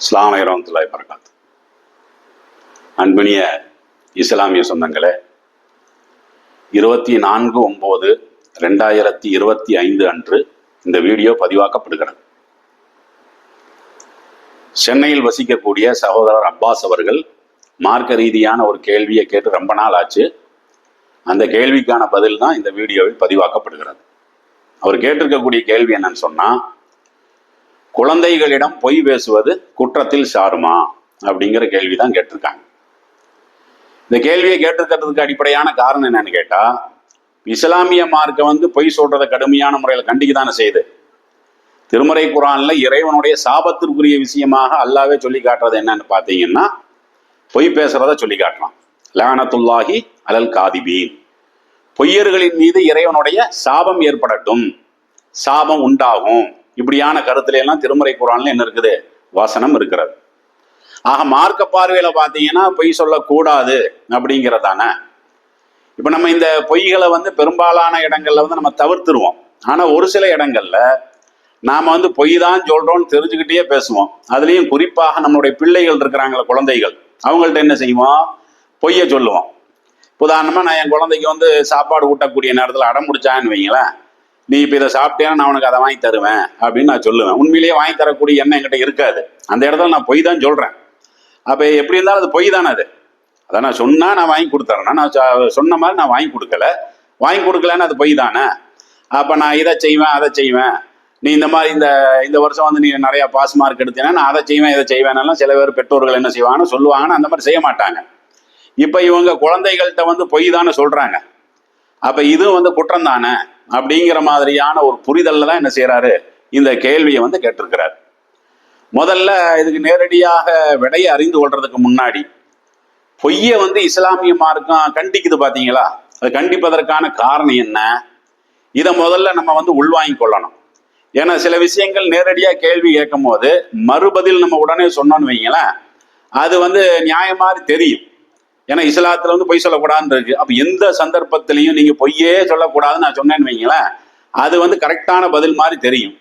இஸ்லாம் வரமத்துல்லாய் வரகாத்து அன்பினிய இஸ்லாமிய சொந்தங்களே இருபத்தி நான்கு ஒன்பது ரெண்டாயிரத்தி இருபத்தி ஐந்து அன்று இந்த வீடியோ பதிவாக்கப்படுகிறது. சென்னையில் வசிக்கக்கூடிய சகோதரர் அப்பாஸ் அவர்கள் மார்க்க ரீதியான ஒரு கேள்வியை கேட்டு ரொம்ப நாள் ஆச்சு. அந்த கேள்விக்கான பதில் தான் இந்த வீடியோவில் பதிவாக்கப்படுகிறது. அவர் கேட்டிருக்கக்கூடிய கேள்வி என்னன்னு சொன்னா குழந்தைகளிடம் பொய் பேசுவது குற்றத்தில் சாருமா? அப்படிங்கிற கேள்வி தான் கேட்டிருக்காங்க. இந்த கேள்வியை கேட்டிருக்கிறதுக்கு அடிப்படையான காரணம் என்னன்னு கேட்டால் இஸ்லாமிய மார்க்க வந்து பொய் சொல்றதை கடுமையான முறையில் கண்டிக்க தானே செய்யுது. திருமறை குரான்ல இறைவனுடைய சாபத்திற்குரிய விஷயமாக அல்லாவே சொல்லி காட்டுறது என்னன்னு பார்த்தீங்கன்னா பொய் பேசுறத சொல்லி காட்டலாம். லானத்துல்லாஹி அலல் காதிபீன். பொய்யர்களின் மீது இறைவனுடைய சாபம் ஏற்படட்டும். சாபம் உண்டாகும். இப்படியான கருத்துல எல்லாம் திருமறை குரான்ல என்ன இருக்குது? வாசனம் இருக்கிறது. ஆக மார்க்க பார்வையில பாத்தீங்கன்னா பொய் சொல்லக்கூடாது அப்படிங்கிறதானே. இப்ப நம்ம இந்த பொய்களை வந்து பெரும்பாலான இடங்கள்ல வந்து நம்ம தவிர்த்துருவோம். ஆனா ஒரு சில இடங்கள்ல நாம வந்து பொய் தான் சொல்றோம்னு தெரிஞ்சுக்கிட்டே பேசுவோம். அதுலயும் குறிப்பாக நம்மளுடைய பிள்ளைகள் இருக்கிறாங்களே குழந்தைகள் அவங்கள்ட்ட என்ன செய்வோம்? பொய்யை சொல்லுவோம். உதாரணமா நான் என் குழந்தைக்கு வந்து சாப்பாடு ஊட்டக்கூடிய நேரத்தில் அடம் முடிச்சான்னு வைங்களேன். நீ இப்போ இதை சாப்பிட்டேன்னா நான் உனக்கு அதை வாங்கி தருவேன் அப்படின்னு நான் சொல்லுவேன். உண்மையிலேயே வாங்கி தரக்கூடிய எண்ணம் என்கிட்ட இருக்காது. அந்த இடத்துல நான் பொய் தான் சொல்கிறேன் அப்போ எப்படி இருந்தாலும் அது பொய் தானே அது? அதை நான் சொன்னால் நான் வாங்கி கொடுத்துறேன்னா நான் சொன்ன மாதிரி நான் வாங்கி கொடுக்கல. வாங்கி கொடுக்கலன்னு அது பொய் தானே? அப்போ நான் இதை செய்வேன் அதை செய்வேன். நீ இந்த மாதிரி இந்த இந்த வருஷம் வந்து நீ நிறையா பாஸ் மார்க் எடுத்தீங்கன்னா நான் அதை செய்வேன் இதை செய்வேனெல்லாம் சில பேர் பெற்றோர்கள் என்ன செய்வாங்கன்னு சொல்லுவாங்கன்னு அந்த மாதிரி செய்ய மாட்டாங்க. இப்போ இவங்க குழந்தைகள்கிட்ட வந்து பொய் தானே சொல்கிறாங்க அப்போ இதுவும் வந்து குற்றம் தானே? அப்படிங்கிற மாதிரியான ஒரு புரிதல்ல தான் என்ன செய்யறாரு இந்த கேள்வியை வந்து கேட்டிருக்கிறார். முதல்ல இதுக்கு நேரடியாக விடையை அறிந்து கொள்றதுக்கு முன்னாடி பொய்யை வந்து இஸ்லாமிய மார்க்கம் கண்டிக்குது பார்த்தீங்களா அது கண்டிப்பதற்கான காரணம் என்ன? இதை முதல்ல நம்ம வந்து உள்வாங்கிக் கொள்ளணும். ஏன்னா சில விஷயங்கள் நேரடியாக கேள்வி கேட்கும் போது மறுபதில் நம்ம உடனே சொன்னோம்னு வைங்களேன் அது வந்து நியாயம் மாதிரி தெரியும். ஏன்னா இஸ்லாத்துல வந்து பொய் சொல்லக்கூடாதுன்னு இருக்கு அப்ப எந்த சந்தர்ப்பத்திலையும் நீங்க பொய்யே சொல்லக்கூடாதுன்னு நான் சொன்னேன்னு வைங்களேன். அது வந்து கரெக்டான பதில் மாதிரி தெரியும்.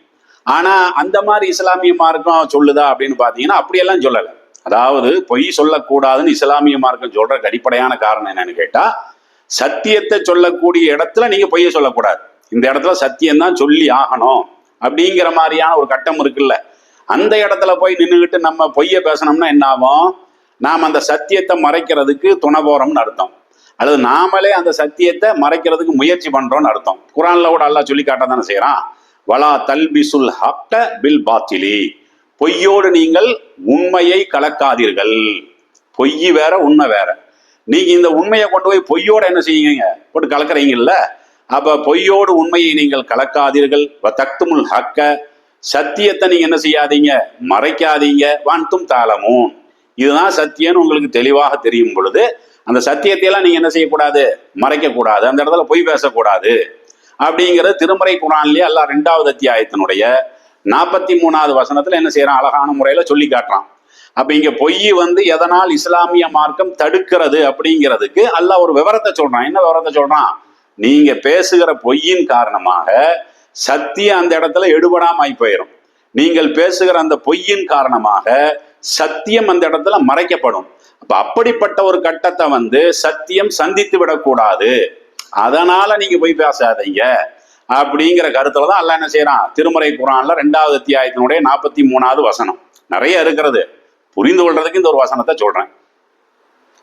ஆனா அந்த மாதிரி இஸ்லாமிய மார்க்கம் சொல்லுதா அப்படின்னு பாத்தீங்கன்னா அப்படியெல்லாம் சொல்லலை. அதாவது பொய் சொல்லக்கூடாதுன்னு இஸ்லாமிய மார்க்கம் சொல்றதுக்கு அடிப்படையான காரணம் என்னன்னு கேட்டா சத்தியத்தை சொல்லக்கூடிய இடத்துல நீங்க பொய்யை சொல்லக்கூடாது. இந்த இடத்துல சத்தியம் தான் சொல்லி ஆகணும் அப்படிங்கிற மாதிரியான ஒரு கட்டம் இருக்குல்ல. அந்த இடத்துல போய் நின்றுக்கிட்டு நம்ம பொய்யை பேசணும்னா என்ன ஆகும்? நாம் அந்த சத்தியத்தை மறைக்கிறதுக்கு துணை போறோம்னு அர்த்தம். அல்லது நாமளே அந்த சத்தியத்தை மறைக்கிறதுக்கு முயற்சி பண்றோம்னு அர்த்தம். குரான்ல கூட அல்லா சொல்லி காட்ட தானே செய்யறான் வலா தல்பிசுல் ஹப்ட பில் பாத்திலி. பொய்யோடு நீங்கள் உண்மையை கலக்காதீர்கள். பொய் வேற உண்மை வேற. நீங்க இந்த உண்மையை கொண்டு போய் பொய்யோட என்ன செய்யுங்க? போட்டு கலக்குறீங்கல்ல? அப்ப பொய்யோடு உண்மையை நீங்கள் கலக்காதீர்கள். தக்துமுல் ஹக்க. சத்தியத்தை நீங்க என்ன செய்யாதீங்க? மறைக்காதீங்க. வான்தும் தாளமும் இதுதான் சத்தியம்னு உங்களுக்கு தெளிவாக தெரியும் பொழுது அந்த சத்தியத்தை எல்லாம் நீங்க என்ன செய்யக்கூடாது? மறைக்கக்கூடாது. அந்த இடத்துல பொய் பேசக்கூடாது. அப்படிங்கிறது திருமறை குரான்லயே அல்லா ரெண்டாவது அத்தியாயத்தினுடைய நாற்பத்தி மூணாவது வசனத்துல என்ன செய்யறான்? அழகான முறையில சொல்லி காட்டுறான். அப்ப இங்க பொய் வந்து எதனால் இஸ்லாமிய மார்க்கம் தடுக்கிறது அப்படிங்கிறதுக்கு அல்லாஹ் ஒரு விவரத்தை சொல்றான். என்ன விவரத்தை சொல்றான்? நீங்க பேசுகிற பொய்யின் காரணமாக சத்தியம் அந்த இடத்துல எடுபடாம ஆகி போயிடும் நீங்கள் பேசுகிற அந்த பொய்யின் காரணமாக சத்தியம் அந்த இடத்துல மறைக்கப்படும். அப்ப அப்படிப்பட்ட ஒரு கட்டத்தை வந்து சத்தியம் சந்தித்து விடக்கூடாது. அதனால நீங்க போய் பேசாதீங்க. அப்படிங்கிற கருத்துல தான் அல்ல என்ன செய்யறான் திருமறை குரான்ல ரெண்டாவது அத்தியாயத்தினுடைய நாற்பத்தி மூணாவது வசனம். நிறைய இருக்கிறது. புரிந்து கொள்றதுக்கு இந்த ஒரு வசனத்தை சொல்றேன்.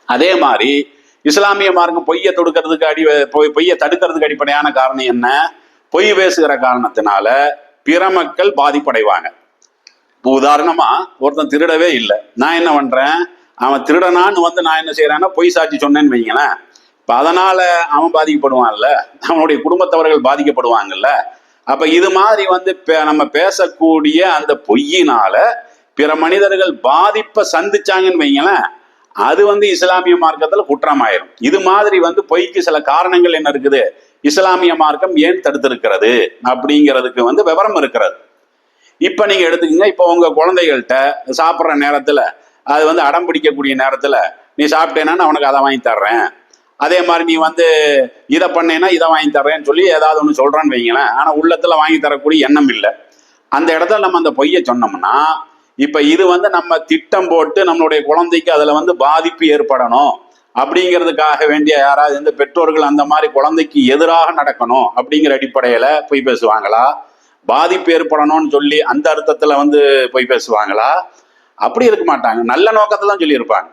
அதே மாதிரி இஸ்லாமிய மார்க்கம் பொய்யை தொடுக்கிறதுக்கு அடி பொய் பொய்யை தடுக்கிறதுக்கு அடிப்படையான காரணம் என்ன? பொய் பேசுகிற காரணத்தினால பிற மக்கள் பாதிப்படைவாங்க. இப்போ உதாரணமா ஒருத்தன் திருடவே இல்லை. நான் என்ன பண்றேன்? அவன் திருடனான்னு வந்து நான் என்ன செய்யறேன்னா பொய் சாட்சி சொன்னேன்னு வைங்களேன். இப்போ அதனால அவன் பாதிக்கப்படுவான்ல? அவனுடைய குடும்பத்தவர்கள் பாதிக்கப்படுவாங்கல்ல? அப்ப இது மாதிரி வந்து பே- நம்ம பேசக்கூடிய அந்த பொய்யினால பிற மனிதர்கள் பாதிப்பை சந்திச்சாங்கன்னு வைங்களேன் அது வந்து இஸ்லாமிய மார்க்கத்துல குற்றமாயிரும். இது மாதிரி வந்து பொய்க்கு சில காரணங்கள் என்ன இருக்குது? இஸ்லாமிய மார்க்கம் ஏன் தடுத்திருக்கிறது? அப்படிங்கிறதுக்கு வந்து விவரம் இருக்கிறது. இப்ப நீங்க எடுத்துக்கோங்க இப்ப உங்க குழந்தைகள்கிட்ட சாப்பிட்ற நேரத்துல அது வந்து அடம் பிடிக்கக்கூடிய நேரத்துல நீ சாப்பிட்டேன்னா நான் உனக்கு அதை வாங்கி தர்றேன். அதே மாதிரி நீ வந்து இதை பண்ணேன்னா இதை வாங்கி தர்றேன்னு சொல்லி ஏதாவது ஒன்று சொல்றான்னு வைங்களேன். ஆனா உள்ளத்துல வாங்கி தரக்கூடிய எண்ணம் இல்லை. அந்த இடத்துல நம்ம அந்த பொய்யை சொன்னோம்னா இப்ப இது வந்து நம்ம திட்டம் போட்டு நம்மளுடைய குழந்தைக்கு அதுல வந்து பாதிப்பு ஏற்படணும் அப்படிங்கிறதுக்காக வேண்டிய யாராவது இந்த பெற்றோர்கள் அந்த மாதிரி குழந்தைக்கு எதிராக நடக்கணும் அப்படிங்கிற அடிப்படையில பொய் பேசுவாங்களா? பாதிப்பு ஏற்படணும்னு சொல்லி அந்த அர்த்தத்தில் வந்து போய் பேசுவாங்களா? அப்படி இருக்க மாட்டாங்க. நல்ல நோக்கத்தை தான் சொல்லியிருப்பாங்க.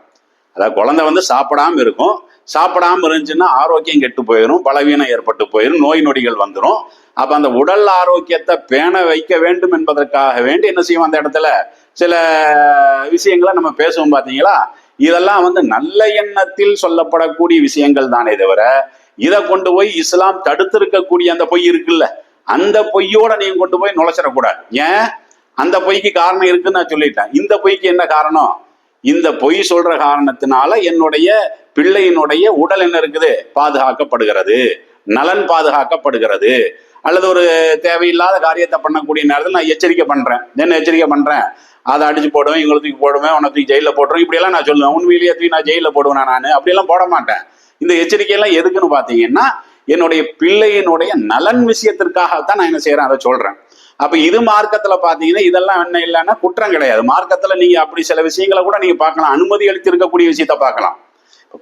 அதாவது குழந்தை வந்து சாப்பிடாம இருக்கும். சாப்பிடாம இருந்துச்சுன்னா ஆரோக்கியம் கெட்டு போயிடும் பலவீனம் ஏற்பட்டு போயிடும் நோய் நொடிகள் வந்துடும் அப்போ அந்த உடல் ஆரோக்கியத்தை பேண வைக்க வேண்டும் என்பதற்காக வேண்டி என்ன செய்வோம் அந்த இடத்துல? சில விஷயங்களை நம்ம பேசுவோம் பார்த்தீங்களா இதெல்லாம் வந்து நல்ல எண்ணத்தில் சொல்லப்படக்கூடிய விஷயங்கள் தானே தவிர இதை கொண்டு போய் இஸ்லாம் தடுத்திருக்கக்கூடிய அந்த பொய் இருக்குல்ல? அந்த பொய்யோட நீங்க கொண்டு போய் நுழைச்சிடக்கூடாது. ஏன்? அந்த பொய்க்கு காரணம் இருக்குன்னு நான் சொல்லிட்டேன். இந்த பொய்க்கு என்ன காரணம்? இந்த பொய் சொல்ற காரணத்தினால என்னுடைய பிள்ளையினுடைய உடல் என்ன இருக்குது? பாதுகாக்கப்படுகிறது. நலன் பாதுகாக்கப்படுகிறது. அல்லது ஒரு தேவையில்லாத காரியத்தை பண்ணக்கூடிய நேரத்தில் நான் எச்சரிக்கை பண்றேன். என்ன எச்சரிக்கை பண்றேன்? அதை அடிச்சு போடுவேன் இவங்களை தூக்கி போடுவேன் உன்னை தூக்கி ஜெயிலில் போட்டுருவேன். இப்படியெல்லாம் நான் சொல்லுவேன். உண்மையிலேயே தூக்கி நான் ஜெயிலில் போடுவேன் நான். அப்படியெல்லாம் போட மாட்டேன். இந்த எச்சரிக்கையெல்லாம் எதுக்குன்னு பார்த்தீங்கன்னா என்னுடைய பிள்ளையினுடைய நலன் விஷயத்திற்காகத்தான் நான் என்ன செய்யறேன் அதை சொல்றேன். அப்ப இது மார்க்கத்துல பாத்தீங்கன்னா இதெல்லாம் என்ன இல்லைன்னா குற்றம் கிடையாது. மார்க்கத்துல நீங்க அப்படி சில விஷயங்களை கூட நீங்க பார்க்கலாம். அனுமதி அளித்திருக்கக்கூடிய விஷயத்த பார்க்கலாம்.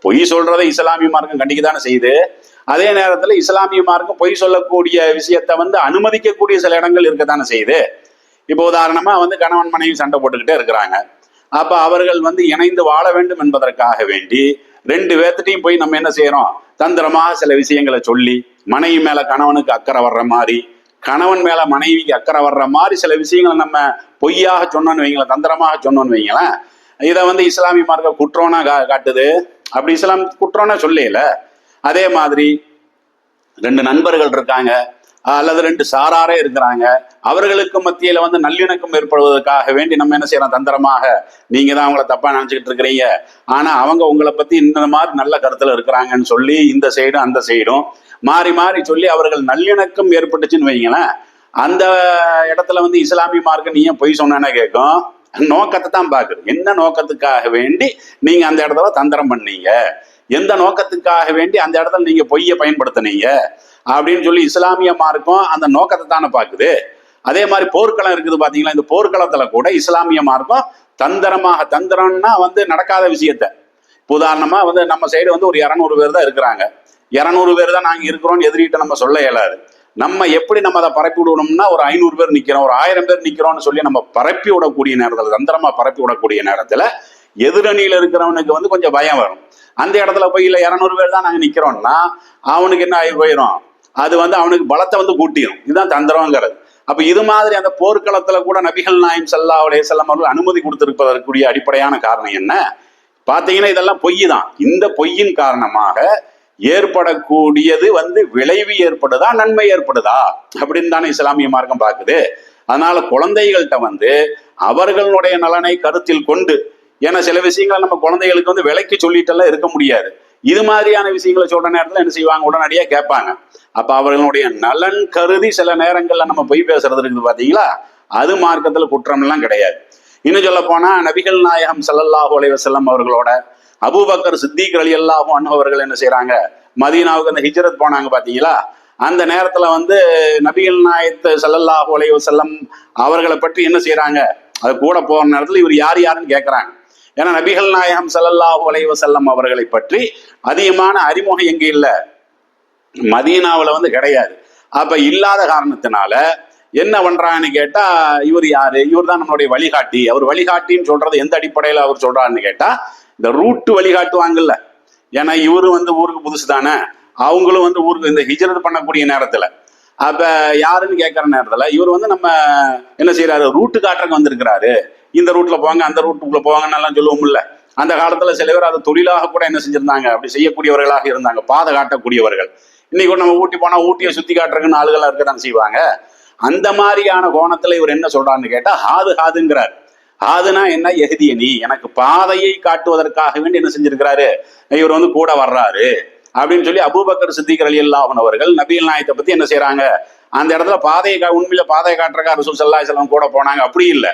பொய் சொல்றதை இஸ்லாமிய மார்க்கம் கண்டிக்க தானே செய்யுது. அதே நேரத்துல இஸ்லாமிய மார்க்கம் பொய் சொல்லக்கூடிய விஷயத்த வந்து அனுமதிக்கக்கூடிய சில இடங்கள் இருக்கத்தானே செய்யுது. இப்போ உதாரணமா வந்து கணவன் மனைவி சண்டை போட்டுக்கிட்டே இருக்கிறாங்க. அப்ப அவர்கள் வந்து இணைந்து வாழ வேண்டும் என்பதற்காக வேண்டி ரெண்டு பேர்த்திட்டையும் போய் நம்ம என்ன செய்யறோம் தந்திரமாக சில விஷயங்களை சொல்லி மனைவி மேல கணவனுக்கு அக்கறை வர்ற மாதிரி கணவன் மேல மனைவிக்கு அக்கறை வர்ற மாதிரி சில விஷயங்களை நம்ம பொய்யாக சொன்னோன்னு வைங்களேன் தந்திரமாக சொன்னோன்னு வைங்களேன். இதை வந்து இஸ்லாமிய மார்க்க குற்றம்னா கா காட்டுது. அப்படி இஸ்லாம் குற்றம்னா சொல்லல. அதே மாதிரி ரெண்டு நண்பர்கள் இருக்காங்க. அல்லது ரெண்டு சாராரே இருக்கிறாங்க. அவர்களுக்கு மத்தியில வந்து நல்லிணக்கம் ஏற்படுவதற்காக வேண்டி நம்ம என்ன செய்யறோம்? தந்திரமாக நீங்க தான் அவங்கள தப்பா நினைச்சுக்கிட்டு இருக்கிறீங்க. ஆனா அவங்க உங்களை பத்தி இந்த மாதிரி நல்ல கருத்துல இருக்கிறாங்கன்னு சொல்லி இந்த சைடும் அந்த சைடும் மாறி மாறி சொல்லி அவர்கள் நல்லிணக்கம் ஏற்பட்டுச்சுன்னு வைங்களேன். அந்த இடத்துல வந்து இஸ்லாமிய மார்க்கு நீ ஏன் பொய் சொன்னா கேட்கும் நோக்கத்தை தான் பாக்குது என்ன நோக்கத்துக்காக வேண்டி நீங்க அந்த இடத்துல தந்திரம் பண்ணீங்க? எந்த நோக்கத்துக்காக வேண்டி அந்த இடத்துல நீங்க பொய்யை பயன்படுத்தினீங்க? அப்படின்னு சொல்லி இஸ்லாமிய மார்க்கம் அந்த நோக்கத்தை தானே பார்க்குது. அதே மாதிரி போர்க்களம் இருக்குது பார்த்தீங்களா இந்த போர்க்களத்துல கூட இஸ்லாமிய மார்க்கம் தந்திரமாக தந்திரம்னா வந்து நடக்காத விஷயத்த. உதாரணமாக உதாரணமா வந்து நம்ம சைடு வந்து ஒரு இரநூறு பேர் தான் இருக்கிறாங்க. இரநூறு பேர் தான் நாங்கள் இருக்கிறோம்னு எதிரிட்ட நம்ம சொல்ல இயலாது. நம்ம எப்படி நம்ம அதை பரப்பி விடணும்னா ஒரு ஐநூறு பேர் நிற்கிறோம் ஒரு ஆயிரம் பேர் நிற்கிறோம்னு சொல்லி நம்ம பரப்பி விடக்கூடிய நேரத்தில் தந்திரமா பரப்பி விடக்கூடிய நேரத்தில் எதிரணியில் இருக்கிறவனுக்கு வந்து கொஞ்சம் பயம் வரும். அந்த இடத்துல போய் இல்லை இரநூறு பேர் தான் நாங்கள் நிற்கிறோம்னா அவனுக்கு என்ன ஆகி போயிடும் அது வந்து அவனுக்கு பலத்தை வந்து கூட்டிடும் இதுதான் தந்திரங்கிறது அப்ப இது மாதிரி அந்த போர்க்களத்துல கூட நபிகள் நாயம் சல்லா அலையம் அவர்கள் அனுமதி கொடுத்திருப்பதற்குரிய அடிப்படையான காரணம் என்ன? பார்த்தீங்கன்னா இதெல்லாம் பொய் தான் இந்த பொய்யின் காரணமாக ஏற்படக்கூடியது வந்து விளைவு ஏற்படுதா நன்மை ஏற்படுதா? அப்படின்னு தானே இஸ்லாமிய மார்க்கம் பார்க்குது. அதனால குழந்தைகள்கிட்ட வந்து அவர்களுடைய நலனை கருத்தில் கொண்டு ஏன்னா சில விஷயங்களை நம்ம குழந்தைகளுக்கு வந்து விலைக்கு சொல்லிட்டெல்லாம் இருக்க முடியாது. இது மாதிரியான விஷயங்களை சொல்ற நேரத்துல என்ன செய்வாங்க? உடனடியா கேட்பாங்க. அப்ப அவர்களுடைய நலன் கருதி சில நேரங்கள்ல நம்ம பொய் பேசுறது இருக்குது பாத்தீங்களா? அது மார்க்கத்துல குற்றம் எல்லாம் கிடையாது. இன்னும் சொல்ல போனா நபிகள் நாயகம் சல்லல்லாஹு அலைவசல்லம் அவர்களோட அபுபக்கர் சித்திக் அலி அல்லாஹும் அவர்கள் என்ன செய்யறாங்க மதீனாவுக்கு அந்த ஹிஜரத் போனாங்க பாத்தீங்களா? அந்த நேரத்துல வந்து நபிகள் நாயத்து சல்லல்லாஹு அலைவசல்லம் அவர்களை பற்றி என்ன செய்யறாங்க அது கூட போற நேரத்துல இவர் யார் யாருன்னு கேட்கறாங்க ஏன்னா நபிகள் நாயகம் சல்லல்லாஹு அலைவசல்லம் அவர்களை பற்றி அதிகமான அறிமுகம் எங்க இல்லை? மதீனாவில் வந்து கிடையாது. அப்ப இல்லாத காரணத்தினால என்ன பண்றாங்கன்னு கேட்டா இவர் யாரு? இவர் தான் நம்மளுடைய வழிகாட்டி. அவர் வழிகாட்டின்னு சொல்றது எந்த அடிப்படையில் அவர் சொல்றாருன்னு கேட்டா இந்த ரூட்டு வழிகாட்டுவாங்கல்ல. ஏன்னா இவரும் வந்து ஊருக்கு புதுசு தானே. அவங்களும் வந்து ஊருக்கு இந்த ஹிஜரத் பண்ணக்கூடிய நேரத்துல. அப்ப யாருன்னு கேட்கற நேரத்துல இவர் வந்து நம்ம என்ன செய்யறாரு ரூட்டு காட்டுறக்கு வந்திருக்கிறாரு. இந்த ரூட்ல போங்க அந்த ரூட்டுக்குள்ள போவாங்கன்னு எல்லாம் சொல்லுவோம்ல. அந்த காலத்துல சில பேர் அதை தொழிலாக கூட என்ன செஞ்சிருந்தாங்க? அப்படி செய்யக்கூடியவர்களாக இருந்தாங்க. பாதை காட்டக்கூடியவர்கள். இன்னைக்கு நம்ம ஊட்டி போனா ஊட்டியை சுத்தி காட்டுறதுக்குன்னு ஆளுகளா இருக்கதான் செய்வாங்க? அந்த மாதிரியான கோணத்துல இவர் என்ன சொல்றான்னு கேட்டா ஹாது ஹாதுங்கிறார். ஹாதுனா என்ன? எகுதிய நீ. எனக்கு பாதையை காட்டுவதற்காக வேண்டி என்ன செஞ்சிருக்கிறாரு? இவர் வந்து கூட வர்றாரு. அப்படின்னு சொல்லி அபூபக்கர் சித்திகர் அலி அல்லாஹன் அவர்கள் நபிகள் நாயத்தை பத்தி என்ன செய்றாங்க? அந்த இடத்துல பாதையை உண்மையில பாதையை காட்டுறக்கா ரசூல் சல்லாஹ் செல்லம் கூட போனாங்க. அப்படி இல்லை.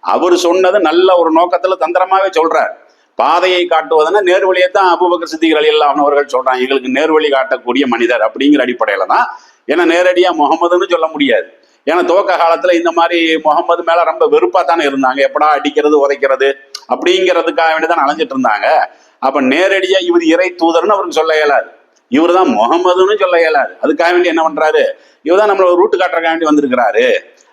அவர் சொன்னது நல்ல ஒரு நோக்கத்துல தந்திரமாவே சொல்றார். பாதையை காட்டுவதுன்னா நேர்வழியை தான் அபுபக்கர் சித்திகர் அலி அல்லாஹன் அவர்கள் சொல்றாங்க. எங்களுக்கு நேர்வழி காட்டக்கூடிய மனிதர் அப்படிங்கிற அடிப்படையில தான். ஏன்னா நேரடியா முகமதுன்னு சொல்ல முடியாது. ஏன்னா துவக்க காலத்துல இந்த மாதிரி முகமது மேல ரொம்ப வெறுப்பா தானே இருந்தாங்க. எப்படா அடிக்கிறது உதைக்கிறது அப்படிங்கிறதுக்காக வேண்டிதான் அலைஞ்சிட்டு இருந்தாங்க. அப்ப நேரடியா இவர் இறை தூதர்னு அவருக்கு சொல்ல இயலாது. இவர் தான் முகமதுன்னு சொல்ல இயலாது. அதுக்காக வேண்டி என்ன பண்றாரு? இவர் தான் நம்மள ரூட்டு காட்டுறக்காக வேண்டி வந்திருக்கிறாரு.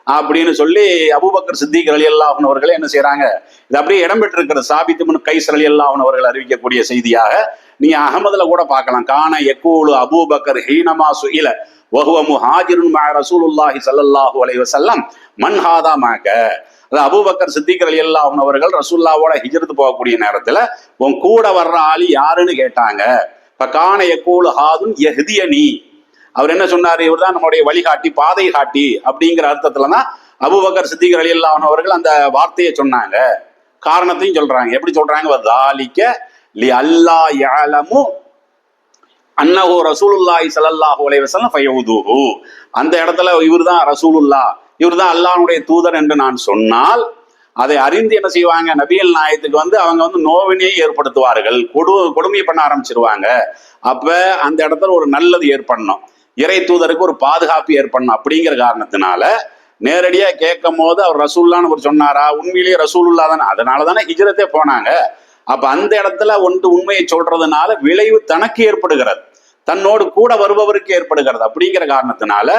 அப்படின்னு சொல்லி அபுபக்கர் சித்திக் அலி அல்லாஹன் அவர்கள் என்ன செய்யறாங்க இது அப்படியே இடம்பெற்றிருக்கிற சாபித்து கைஸ் அலி அல்லாஹன் அவர்கள் அறிவிக்கக்கூடிய செய்தியாக நீங்க அகமதுல கூட பார்க்கலாம். கான எக்கூலு அபூபக்கர் ஹீனமா சுயில வஹுவ முஹாஜிருன் மா ரசூலுல்லாஹி சல்லல்லாஹு அலைஹி வஸல்லம் மன் ஹாதா மாக்க அது அபூபக்கர் சித்திக் அலி அல்லாஹன் அவர்கள் ரசூல்லாவோட ஹிஜ்ரத் போகக்கூடிய நேரத்துல உன் கூட வர்ற ஆளி யாருன்னு கேட்டாங்க. இப்ப கான எக்கூலு ஹாதுன் எஹ்தியனி அவர் என்ன சொன்னார்? இவர் தான் நம்முடைய வழிகாட்டி பாதை காட்டி அப்படிங்கிற அர்த்தத்துல தான் அபுபக்கர் சித்திகர் அலி அவர்கள் அந்த வார்த்தையை சொன்னாங்க. காரணத்தையும் சொல்றாங்க. எப்படி சொல்றாங்க? தாலிக்க லி அல்லா யாலமு அன்னஹோ ரசூலுல்லாஹி ஸல்லல்லாஹு அலைஹி வஸல்லம் ஃபயவுதுஹு அந்த இடத்துல இவர்தான் ரசூலுல்லா இவர்தான் அல்லாஹனுடைய தூதர் என்று நான் சொன்னால் அதை அறிந்து என்ன செய்வாங்க? நபியல் நாயத்துக்கு வந்து அவங்க வந்து நோவினையை ஏற்படுத்துவார்கள். கொடு கொடுமை பண்ண ஆரம்பிச்சிருவாங்க. அப்ப அந்த இடத்துல ஒரு நல்லது ஏற்படணும். இறை தூதருக்கு ஒரு பாதுகாப்பு ஏற்படணும் அப்படிங்கிற காரணத்தினால நேரடியா கேட்கும் போது அவர் ரசூல்லான்னு ஒரு சொன்னாரா? உண்மையிலேயே ரசூலுல்லா தானே. அதனால தானே ஹிஜ்ரத்தே போனாங்க. அப்ப அந்த இடத்துல ஒன்று உண்மையை சொல்றதுனால விளைவு தனக்கு ஏற்படுகிறது. தன்னோடு கூட வருபவருக்கு ஏற்படுகிறது அப்படிங்கிற காரணத்தினால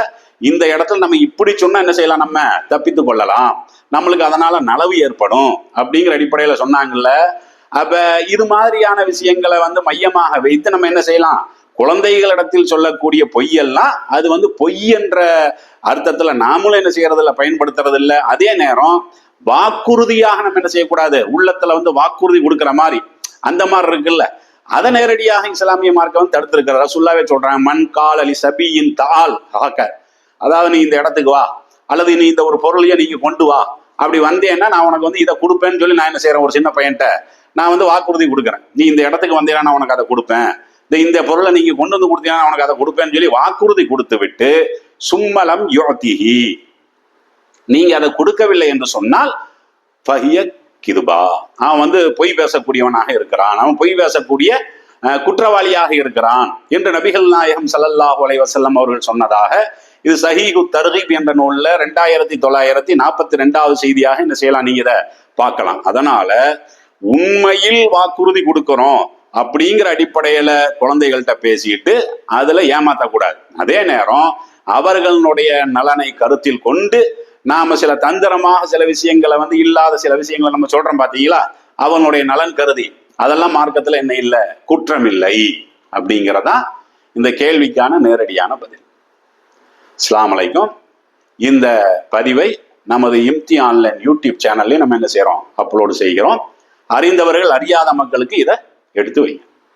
இந்த இடத்துல நம்ம இப்படி சொன்னா என்ன செய்யலாம் நம்ம? தப்பித்து கொள்ளலாம். நம்மளுக்கு அதனால நலவு ஏற்படும் அப்படிங்கிற அடிப்படையில சொன்னாங்கல்ல. அப்ப இது மாதிரியான விஷயங்களை வந்து மையமாக வைத்து நம்ம என்ன செய்யலாம்? குழந்தைகளிடத்தில் சொல்லக்கூடிய பொய்யெல்லாம் அது வந்து பொய் என்ற அர்த்தத்துல நாமளும் என்ன செய்யறதில்ல பயன்படுத்துறது இல்ல அதே நேரம் வாக்குறுதியாக நம்ம என்ன செய்யக்கூடாது? உள்ளத்துல வந்து வாக்குறுதி கொடுக்குற மாதிரி. அந்த மாதிரி இருக்குல்ல. அதை நேரடியாக இஸ்லாமிய மார்க்கம் வந்து தடுத்திருக்கிற ரசுல்லாவே சொல்றாங்க மண் கால் அலி சபியின் தால் ஆக்க. அதாவது நீ இந்த இடத்துக்கு வா. அல்லது நீ இந்த ஒரு பொருளையே நீங்க கொண்டு வா. அப்படி வந்தேன்னா நான் உனக்கு வந்து இதை கொடுப்பேன்னு சொல்லி நான் என்ன செய்யறேன் ஒரு சின்ன பையன்ட்ட நான் வந்து வாக்குறுதி கொடுக்குறேன். நீ இந்த இடத்துக்கு வந்தேன்னா நான் உனக்கு அதை கொடுப்பேன். இந்த இந்த பொருளை நீங்க கொண்டு வந்து கொடுத்தீங்கன்னா அவனுக்கு உனக்கு அதை கொடுப்பேன்னு சொல்லி வாக்குறுதி கொடுத்து விட்டு சும்மலம் யோதிஹி நீங்க அதை கொடுக்கவில்லை என்று சொன்னால் பகிய கிதுபா. அவன் வந்து பொய் பேசக்கூடியவனாக இருக்கிறான். அவன் பொய் பேசக்கூடிய குற்றவாளியாக இருக்கிறான் என்று நபிகள் நாயகம் சல்லல்லாஹு அலைஹி அவர்கள் சொன்னதாக இது சஹீகு தருகிப் என்ற நூல்ல ரெண்டாயிரத்தி தொள்ளாயிரத்தி நாற்பத்தி ரெண்டாவது செய்தியாக என்ன செய்யலாம் நீங்க இதை பார்க்கலாம். அதனால உண்மையில் வாக்குறுதி கொடுக்கிறோம். அப்படிங்கிற அடிப்படையில குழந்தைகள்கிட்ட பேசிட்டு அதுல ஏமாத்தக்கூடாது. அதே நேரம் அவர்களுடைய நலனை கருத்தில் கொண்டு நாம சில தந்திரமாக சில விஷயங்களை வந்து இல்லாத சில விஷயங்களை நம்ம சொல்றோம் பாத்தீங்களா? அவனுடைய நலன் கருதி. அதெல்லாம் மார்க்கத்துல என்ன இல்லை? குற்றம் இல்லை அப்படிங்கிறதா இந்த கேள்விக்கான நேரடியான பதில். இஸ்லாம் அலைக்கும். இந்த பதிவை நமது இம்தி ஆன்லைன் யூடியூப் சேனல்லையும் நம்ம என்ன செய்யறோம் அப்லோடு செய்கிறோம். அறிந்தவர்கள் அறியாத மக்களுக்கு இதை எடுத்து வைங்க